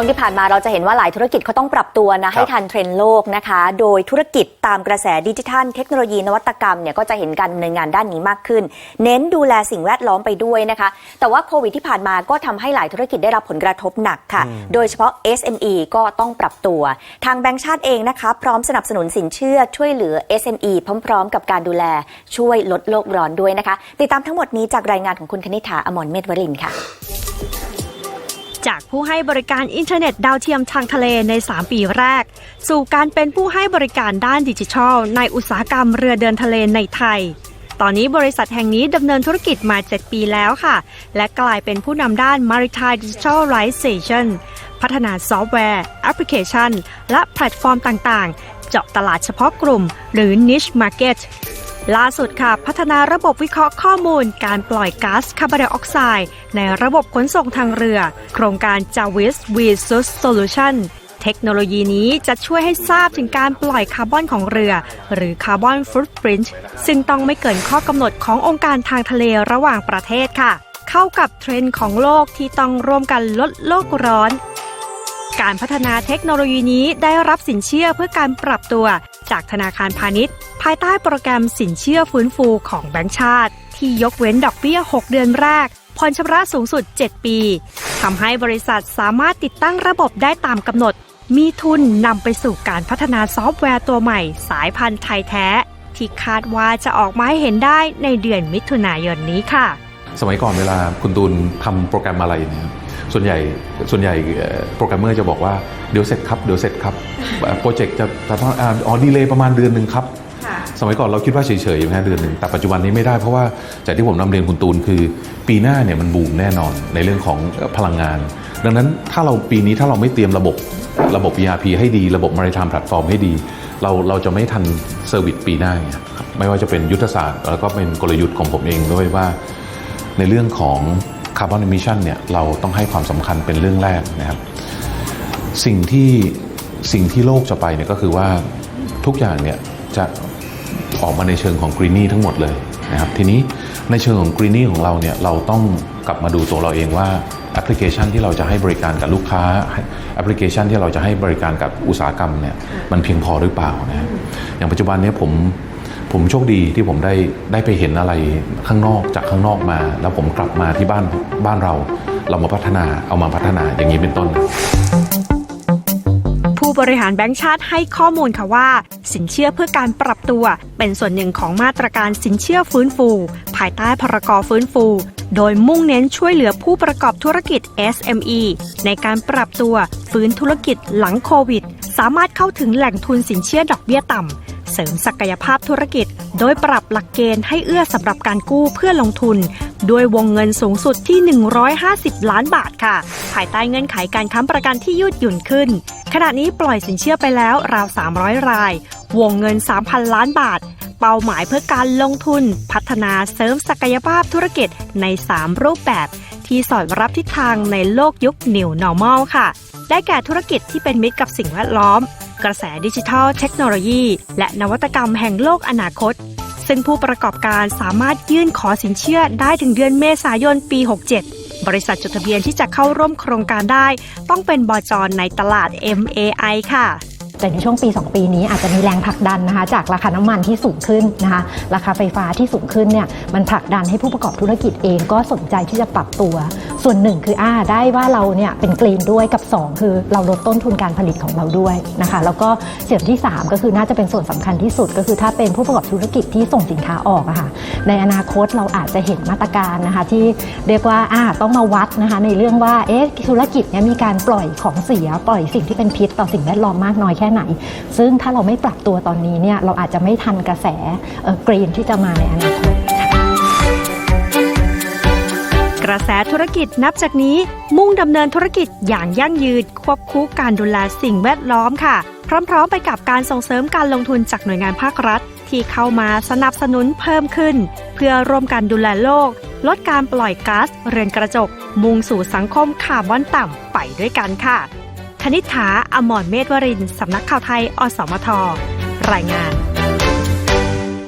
ช่วงที่ผ่านมาเราจะเห็นว่าหลายธุรกิจเขาต้องปรับตัวนะให้ทันเทรนด์โลกนะคะ โดยธุรกิจตามกระแสดิจิทัล เทคโนโลยีนวัตกรรมเนี่ยก็จะเห็นการดำเนินงานด้านนี้มากขึ้น เน้นดูแลสิ่งแวดล้อมไปด้วยนะคะ แต่ว่าโควิดที่ผ่านมาก็ทำให้หลายธุรกิจได้รับผลกระทบหนักค่ะ โดยเฉพาะ SME ก็ต้องปรับตัว ทางแบงก์ชาติเองนะคะพร้อมสนับสนุนสินเชื่อช่วยเหลือ SME พร้อม ๆ กับการดูแลช่วยลดโลกร้อนด้วยนะคะ ติดตามทั้งหมดนี้จากรายงานของคุณคณิษฐาอมรเมธวรินทร์ค่ะ จากผู้ให้บริการอินเทอร์เน็ตดาวเทียมทางทะเลใน 3 ปีแรก สู่การเป็นผู้ให้บริการด้านดิจิทัล ในอุตสาหกรรมเรือเดินทะเลในไทย ตอนนี้บริษัทแห่งนี้ดำเนินธุรกิจมา 7 ปีแล้วค่ะ และกลายเป็นผู้นำด้าน Maritime Digitalization พัฒนาซอฟต์แวร์ แอปพลิเคชัน และแพลตฟอร์มต่างๆ เจาะตลาดเฉพาะกลุ่ม หรือ Niche Market ล่าสุดค่ะ พัฒนาระบบวิเคราะห์ข้อมูล การปล่อยก๊าซคาร์บอนไดออกไซด์ในระบบขนส่งทางเรือ โครงการ Javis w e s u s Solution เทคโนโลยีนี้จะช่วยให้ทราบถึงการปล่อยคาร์บอนของเรือ หรือคาร์บอนฟุตปรินต์ซึ่งต้องไม่เกินข้อกำหนดขององค์การทางทะเลระหว่างประเทศค่ะ เข้ากับเทรนด์ของโลกที่ต้องร่วมกันลดโลกร้อนการพัฒนาเทคโนโลยีนี้ได้รับสินเชื่อเพื่อการปรับตัว จากธนาคารพาณิชย์ ภายใต้โปรแกรมสินเชื่อฟื้นฟูของแบงก์ชาติ ที่ยกเว้นดอกเบี้ย 6 เดือนแรกผ่อนชำระสูงสุด 7 ปีทำให้บริษัทสามารถติดตั้งระบบได้ตามกำหนด มีทุนนำไปสู่การพัฒนาซอฟต์แวร์ตัวใหม่ สายพันธุ์ไทยแท้ ที่คาดว่าจะออกมาให้เห็นได้ในเดือนมิถุนายนนี้ค่ะ สมัยก่อนเวลาคุณตูนทำโปรแกรมอะไรเนี่ยส่วนใหญ่ส่วนใหญ่เอ่อโปรแกรมเมอร์จะบอกว่าเดี๋ยวเสร็จครับเดี๋ยวเสร็จครับเอ่อโปรเจกต์จะจะต้องอ่าอ๋อดีเลยประมาณเดือนหนึ่งครับสมัยก่อนเราคิดว่าเฉยๆนะเดือนหนึ่งแต่ปัจจุบันนี้ไม่ได้เพราะว่าจากที่ผมนำเรียนคุณตูนคือปีหน้าเนี่ยมันบูมแน่นอนในเรื่องของพลังงาน ดังนั้นถ้าเราปีนี้ถ้าเราไม่เตรียมระบบระบบ ERP ให้ดีระบบ Maritime Platform ให้ดี เราเราจะไม่ทันเซอร์วิสปีหน้าไงครับไม่ว่าจะเป็นยุทธศาสตร์ แล้วก็เป็นกลยุทธ์ของผมเองด้วยว่า ในเรื่องของคาร์บอน e มิชันเนี่ยเราต้องให้ความสำคัญเป็นเรื่องแรกนะครับสิ่งที่สิ่งที่โลกจะไปเนี่ยก็คือว่าทุกอย่างเนี่ยจะออกมาในเชิงของกรีน n ่ทั้งหมดเลยนะครับทีนี้ในเชิงของกรีน n ่ของเราเนี่ยเราต้องกลับมาดูตัวเราเองว่าแอปพลิเคชันที่เราจะให้บริการกับลูกค้าแอปพลิเคชันที่เราจะให้บริการกับอุตสาหกรรมเนี่ยมันเพียงพอหรือเปล่านะอย่างปัจจุบันเนี้ผม ผมโชคดีที่ผมได้ได้ไปเห็นอะไรข้างนอกจากข้างนอกมา แล้วผมกลับมาที่บ้านบ้านเรา เรามาพัฒนาเอามาพัฒนาอย่างนี้เป็นต้น ผู้บริหารแบงก์ชาติให้ข้อมูลค่ะว่า สินเชื่อเพื่อการปรับตัว เป็นส่วนหนึ่งของมาตรการสินเชื่อฟื้นฟู ภายใต้พรกฟื้นฟู โดยมุ่งเน้นช่วยเหลือผู้ประกอบธุรกิจ SME ในการปรับตัวฟื้นธุรกิจหลังโควิด สามารถเข้าถึงแหล่งทุนสินเชื่อดอกเบี้ยต่ำ เสริมศักยภาพธุรกิจ โดยปรับหลักเกณฑ์ให้เอื้อสำหรับการกู้เพื่อลงทุน ด้วยวงเงินสูงสุดที่ 150 ล้านบาทค่ะ ภายใต้เงื่อนไขการค้ำประกันที่ยืดหยุ่นขึ้น ขณะนี้ปล่อยสินเชื่อไปแล้วราว 300 ราย วงเงิน 3,000 ล้านบาท เป้าหมายเพื่อการลงทุน พัฒนาเสริมศักยภาพธุรกิจใน 3 รูปแบบ ที่สอดรับทิศทางในโลกยุค New Normal ค่ะ ได้แก่ธุรกิจที่เป็นมิตรกับสิ่งแวดล้อม กระแสดิจิทัลเทคโนโลยี และนวัตกรรมแห่งโลกอนาคต ซึ่งผู้ประกอบการสามารถยื่นขอสินเชื่อได้ถึงเดือนเมษายนปี 67 บริษัทจดทะเบียนที่จะเข้าร่วมโครงการได้ ต้องเป็นบจในตลาด MAI ค่ะแต่ในช่วงปี 2 ปีนี้อาจจะมีแรงผลักดันนะคะ จากราคาน้ำมันที่สูงขึ้นนะคะ ราคาไฟฟ้าที่สูงขึ้นเนี่ยมันผลักดันให้ผู้ประกอบธุรกิจเองก็สนใจที่จะปรับตัว ส่วนหนึ่งคืออ่าได้ว่าเราเนี่ยเป็นกรีนด้วยกับ 2 คือเราลดต้นทุนการผลิตของเราด้วยนะคะแล้วก็เส่วนที่ 3 ก็คือน่าจะเป็นส่วนสำคัญที่สุด ก็คือถ้าเป็นผู้ประกอบธุรกิจที่ส่งสินค้าออกอะค่ะในอนาคตเราอาจจะเห็นมาตรการนะคะที่เรียกว่าอ่าต้องมาวัดนะคะในเรื่องว่าเอ๊ะธุรกิจเนี่ยมีการปล่อยของเสียปล่อยสิ่งที่เป็นพิษต่อสิ่งแวดล้อมมากน้อยแค่ไหน ซึ่งถ้าเราไม่ปรับตัวตอนนี้เนี่ยเราอาจจะไม่ทันกระแสกรีนที่จะมาในอนาคต ระแสธุรกิจนับจากนี้ มุ่งดำเนินธุรกิจอย่างยั่งยืนควบคู่การดูแลสิ่งแวดล้อมค่ะ พร้อมๆ ไปกับการส่งเสริมการลงทุนจากหน่วยงานภาครัฐ ที่เข้ามาสนับสนุนเพิ่มขึ้น เพื่อร่วมกันดูแลโลก ลดการปล่อยก๊าซเรือนกระจก มุ่งสู่สังคมคาร์บอนต่ำไปด้วยกันค่ะธนิษฐาอมรเมธวรินสำนักข่าวไทย อสมท รายงาน